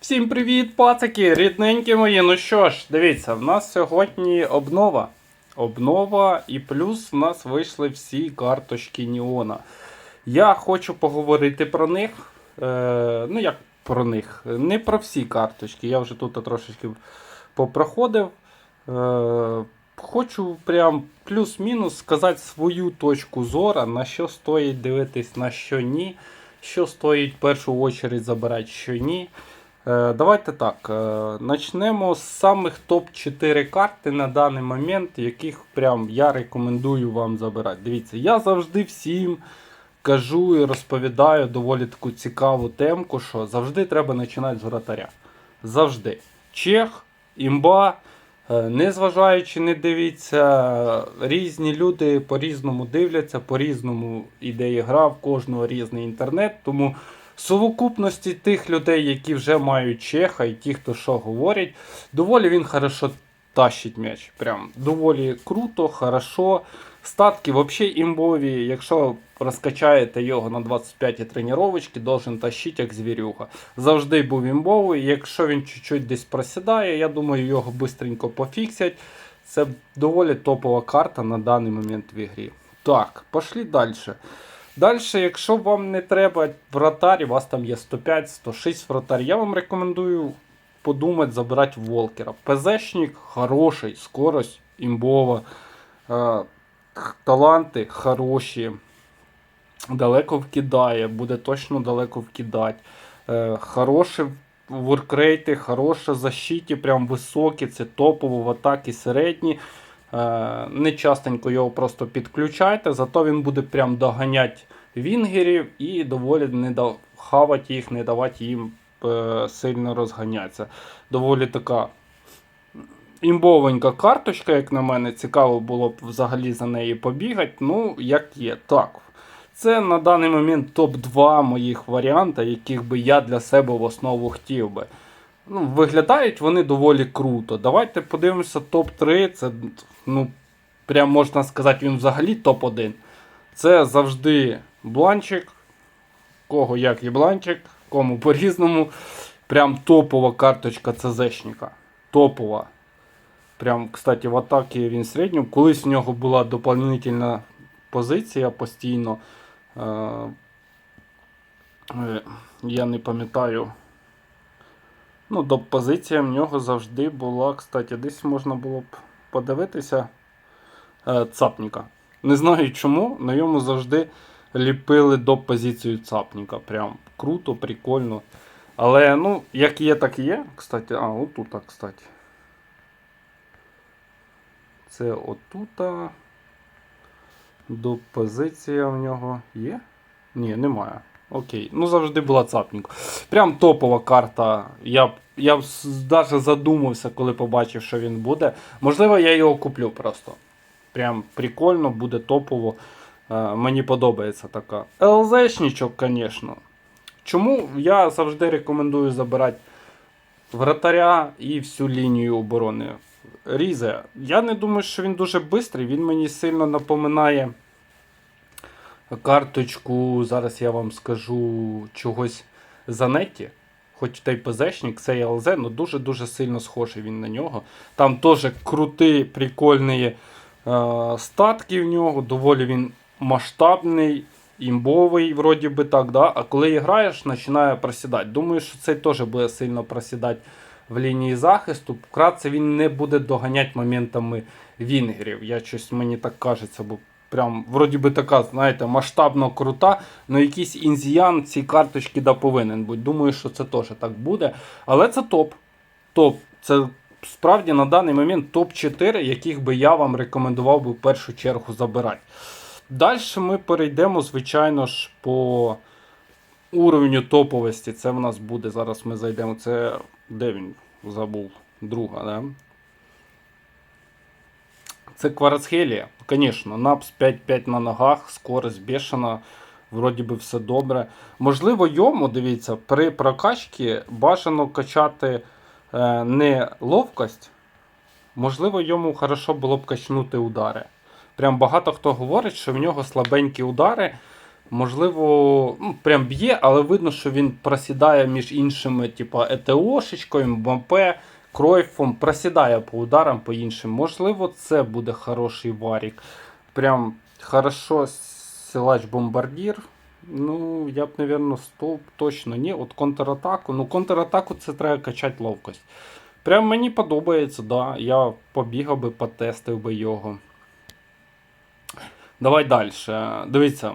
Всім привіт, пацики, рідненькі мої. Ну що ж, дивіться, в нас сьогодні обнова. Обнова і плюс в нас вийшли всі карточки Ніона. Я хочу поговорити про них. Е, ну, як про них? Не про всі карточки. Я вже тут трошечки попроходив. Е, хочу прям плюс-мінус сказати свою точку зору, на що стоїть дивитись, на що ні. Що стоїть в першу очередь забирати, що ні. Е, Давайте так. е, Начнемо з самих топ-4 карти на даний момент, яких прям я рекомендую вам забирати. Дивіться, я завжди всім кажу і розповідаю доволі таку цікаву темку, що завжди треба починати з вратаря. Завжди. Чех, імба. Е, Незважаючи, не дивіться, різні люди по-різному дивляться, по-різному іде гра, в кожного різний інтернет. Тому совокупності тих людей, які вже мають чеха, і ті, хто що говорять, доволі він хорошо тащить м'яч. Прям доволі круто, хорошо. Статки взагалі імбові. Якщо розкачаєте його на 25 тренувачки, должен тащити як звірюга. Завжди був імбовий. Якщо він чуть-чуть десь просідає, я думаю, його швидко пофіксять. Це доволі топова карта на даний момент в ігрі. Так, пошли далі. Далі, якщо вам не треба вратарь, у вас там є 105-106 вратарь, я вам рекомендую подумати забирати Волкера. ПЗшник хороший, скорость імбова, е, таланти хороші, далеко вкидає, буде точно далеко вкидати. Е, хороші воркрейти, хороша защиті, прям високі, це топово в атаки середні. Е, Не частенько його просто підключайте, зато він буде прям доганяти вінгерів і доволі не хавати їх, не давати їм е, сильно розганятися. Доволі така імбовенька карточка, як на мене, цікаво було б взагалі за неї побігати. Ну, як є. Так. Це на даний момент топ-2 моїх варіанта, яких би я для себе в основу хотів би. Ну, виглядають вони доволі круто. Давайте подивимося топ-3. Це, ну, прям можна сказати, він взагалі топ-1. Це завжди бланчик. Кого як є бланчик, кому по-різному. Прям топова карточка ЦЗшника. Топова. Прям, кстати, в атакі він середньо. Колись в нього була доповнительна позиція постійно. Е, е, я не пам'ятаю. Ну, до позиція в нього завжди була, кстати, десь можна було б подивитися е, цапніка. Не знаю чому, на йому завжди ліпили до позицію цапніка. Прям круто, прикольно. Але, ну, як є, так і є. Кстати, а, отут, так, кстати. Це отута. До позиція в нього є? Ні, немає. Окей. Ну завжди була цапненько. Прям топова карта. Я я навіть задумався, коли побачив, що він буде. Можливо, я його куплю просто. Прям прикольно, буде топово. Е, мені подобається така. ЛЗшничок, звісно. Чому я завжди рекомендую забирати вратаря і всю лінію оборони. Різе. Я не думаю, що він дуже швидкий. Він мені сильно напоминає карточку, зараз я вам скажу чогось Занетті. Хоч та й ПЗшник, це ЛЗ, але дуже-дуже сильно схожий він на нього. Там теж крутий, прикольні е, статки в нього, доволі він масштабний, імбовий, вроді би так. Да? А коли граєш, починає просідати. Думаю, що цей теж буде сильно просідати в лінії захисту. Вкратце він не буде доганяти моментами вінгерів. Я щось мені так кажеться, бо прям вроді би така, знаєте, масштабно крута. але якийсь інзіян ці карточки да повинен бути. Думаю, що це теж так буде. Але це топ. Топ. Це справді на даний момент топ-4, яких би я вам рекомендував би в першу чергу забирати. Далі ми перейдемо, звичайно ж, по уровню топовості. Це в нас буде. Зараз ми зайдемо. Це де він забув? Друга, да? Це Кварацхелія. Звісно, напс 5-5 на ногах, скорость бешена, вроді би все добре. Можливо, йому, дивіться, при прокачці бажано качати е, не ловкость. Можливо, йому хорошо було б качнути удари. Прям багато хто говорить, що в нього слабенькі удари. Можливо, ну, прям б'є, але видно, що він просідає між іншими, типу ЕТОшечкою, МБП, Кройфом, просідає по ударам по іншим. Можливо, це буде хороший варік. Прям хорошо силач бомбардір. Ну, я б, напевно, стовп точно ні. От контратаку. Ну, контратаку це треба качати ловкость. Прям мені подобається, да. Я побігав би, потестив би його. Давай далі. Дивіться,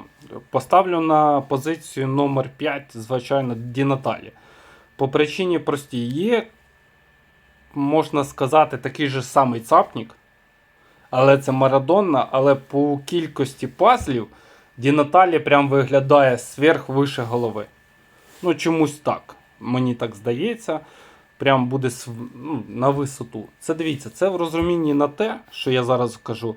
поставлю на позицію номер 5, звичайно, Ді Наталі. По причині простій є, можна сказати, такий же самий цапнік. Але це Марадонна, але по кількості пазлів Ді Наталі прям виглядає сверх вище голови. Ну, чомусь так. Мені так здається. Прям буде ну, на висоту. Це дивіться, це в розумінні на те, що я зараз кажу.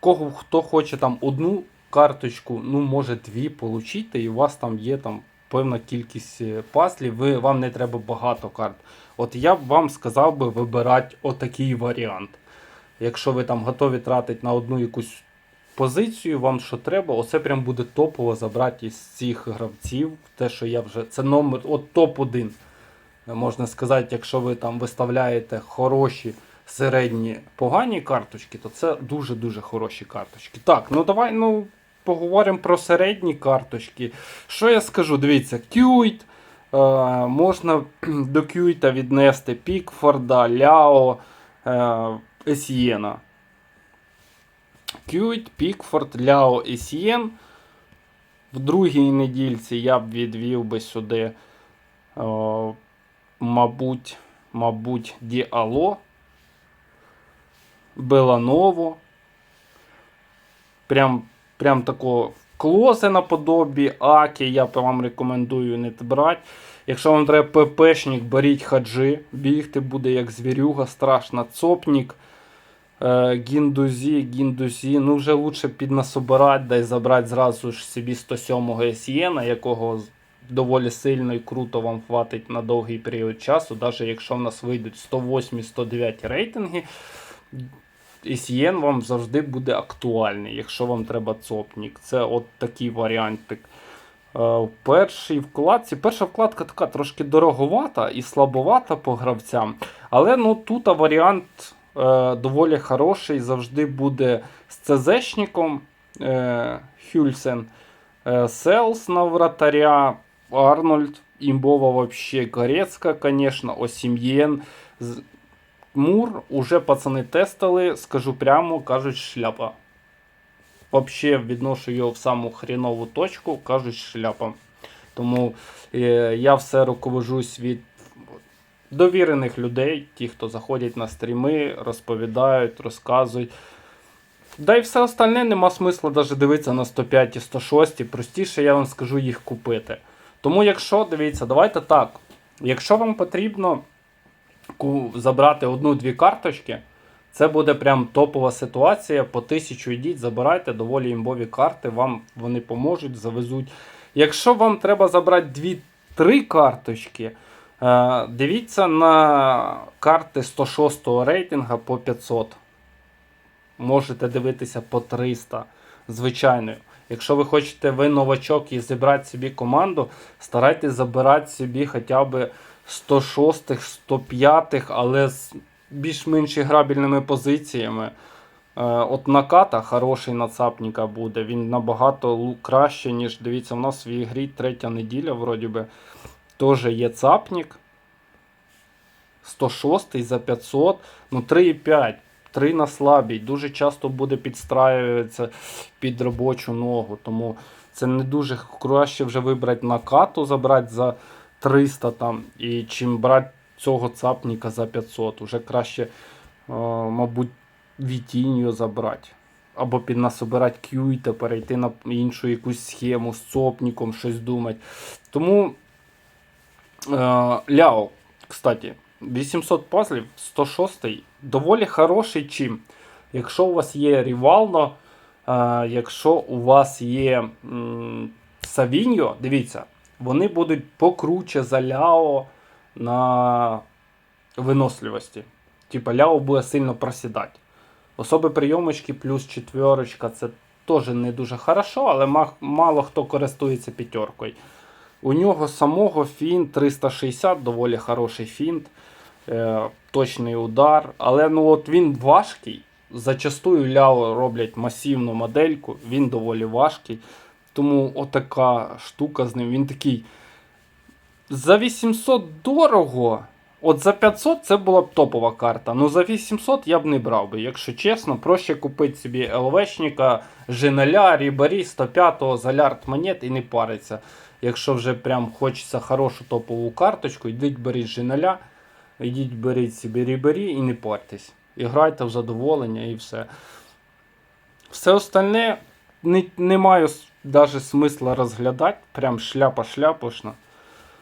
Кого хто хоче там одну карточку, ну може дві получити, і у вас там є там певна кількість е, пазлів, ви, вам не треба багато карт. От я б вам сказав би вибирати отакий варіант. Якщо ви там готові тратити на одну якусь позицію, вам що треба, оце прям буде топово забрати із цих гравців. Те, що я вже. Це номер, от топ-1. Можна сказати, якщо ви там виставляєте хороші, середні, погані карточки, то це дуже-дуже хороші карточки. Так, ну давай ну, поговоримо про середні карточки. Що я скажу? Дивіться, Кюйт. Е, можна до Кюйта віднести Пікфорда, Ляо, Есієна. Кюйт, Пікфорд, Ляо, Есієн. В другій недільці я б відвів би сюди, е, мабуть, мабуть, Діало, Беланово. Прям, прям такого клози наподобі, Акі, я вам рекомендую не брати. Якщо вам треба ППшник, беріть хаджи, бігти буде як звірюга, страшно. Цопнік, е, гіндузі, гіндузі. Ну вже лучше піднасобирати, дай забрати зразу ж собі 107-го Сієна, якого доволі сильно і круто вам хватить на довгий період часу. Навіть якщо в нас вийдуть 108-109 рейтинги, Сієн вам завжди буде актуальний, якщо вам треба цопнік. Це от такий варіантик. Е, В вкладці. Перша вкладка така трошки дороговата і слабовата по гравцям. Але ну, тут варіант е, доволі хороший. Завжди буде з ЦЗшником е, Хюльсен. Е, Селс на вратаря, Арнольд, імбова вообще, Горецька, конечно, Осім'єн. Мур уже пацани тестили, скажу прямо, кажуть, шляпа. Вообще відношу його в саму хрінову точку, кажуть, шляпа. Тому е, я все руковожусь від довірених людей, ті, хто заходять на стріми, розповідають, розказують. Да і все остальне нема смисла навіть дивитися на 105 і 106. Простіше я вам скажу їх купити. Тому, якщо, дивіться, давайте так. Якщо вам потрібно забрати одну-дві карточки, це буде прям топова ситуація. По тисячу йдіть, забирайте доволі імбові карти, вам вони поможуть, завезуть. Якщо вам треба забрати 2-3 карточки, е, дивіться на карти 106 рейтинга по 500. Можете дивитися по 300. Звичайно. Якщо ви хочете ви новачок і зібрати собі команду, старайтесь забирати собі хоча б 106, 105, але з більш-менш грабільними позиціями. Е, От наката хороший на цапніка буде. Він набагато краще, ніж дивіться, у нас в ігрі третя неділя, вроді би, теж є цапнік. 106 за 500, ну 3,5. 3 на слабій. Дуже часто буде підстраюватися під робочу ногу. Тому це не дуже краще вже вибрати накату, забрати за 300 там, і чим брати цього цапніка за 500. Уже краще, е, мабуть, Вітіньо забрати. Або під нас обирати кюйта, перейти на іншу якусь схему з цопніком, щось думати. Тому е, Ляо, кстати, 800 пазлів, 106 доволі хороший чим. Якщо у вас є Рівалдо, е, якщо у вас є м, Савіньо, дивіться, вони будуть покруче за Ляо на виносливості. Типа Ляо буде сильно просідати. Особи прийомочки плюс четверочка це теж не дуже хорошо, але мало хто користується п'ятеркою. У нього самого фінт 360, доволі хороший фінт, е, точний удар. Але ну от він важкий. Зачастую ляо роблять масивну модельку, він доволі важкий. Тому отака штука з ним. Він такий. За 800 дорого. От за 500 це була б топова карта. Ну за 800 я б не брав би, якщо чесно. Проще купити собі ЛВшника, Женеля, Рібарі, 105-го, Залярд монет і не париться. Якщо вже прям хочеться хорошу топову карточку, йдіть беріть Женеля, йдіть беріть собі Рібарі і не парьтесь. І грайте в задоволення і все. Все остальне не, не маю навіть смисла розглядати. Прям шляпа шляпошна.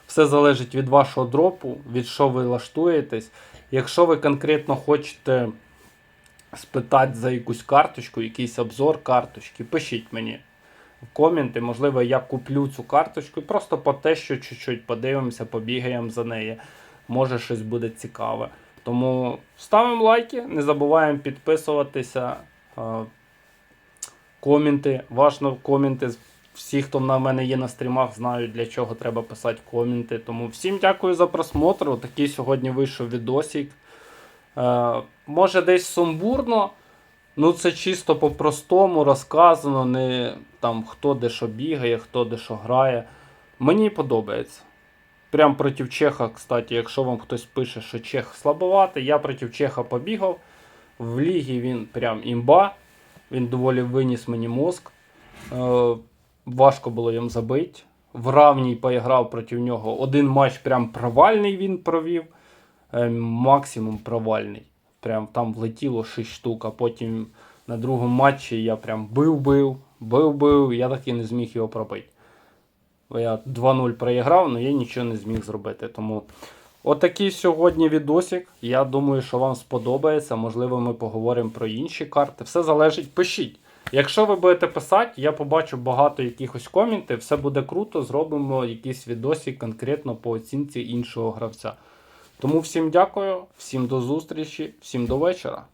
Все залежить від вашого дропу, від що ви лаштуєтесь. Якщо ви конкретно хочете спитати за якусь карточку, якийсь обзор карточки, пишіть мені в коменти. Можливо, я куплю цю карточку і просто по те, що чуть-чуть подивимося, побігаємо за неї. Може щось буде цікаве. Тому ставимо лайки, не забуваємо підписуватися. Коменти, важно коменти. Всі, хто на мене є на стрімах, знають, для чого треба писати коменти. Тому всім дякую за просмотр. Такий сьогодні вийшов відосик. Е, може десь сумбурно. Ну, це чисто по-простому розказано, не там хто де що бігає, хто де що грає. Мені подобається. Прям проти Чеха, кстати, якщо вам хтось пише, що Чех слабоватий, я проти Чеха побігав. В лігі він прям імба. Він доволі виніс мені мозк. Е, важко було їм забити. В равній поіграв проти нього. Один матч прям провальний він провів. Е, максимум провальний. Прям там влетіло 6 штук, а потім на другому матчі я прям бив-бив, бив-бив, я так і не зміг його пробити. Я 2-0 проіграв, але я нічого не зміг зробити. Тому отакий сьогодні відосик. Я думаю, що вам сподобається. Можливо, ми поговоримо про інші карти. Все залежить, пишіть. Якщо ви будете писати, я побачу багато якихось коментів, все буде круто, зробимо якийсь відосик конкретно по оцінці іншого гравця. Тому всім дякую, всім до зустрічі, всім до вечора.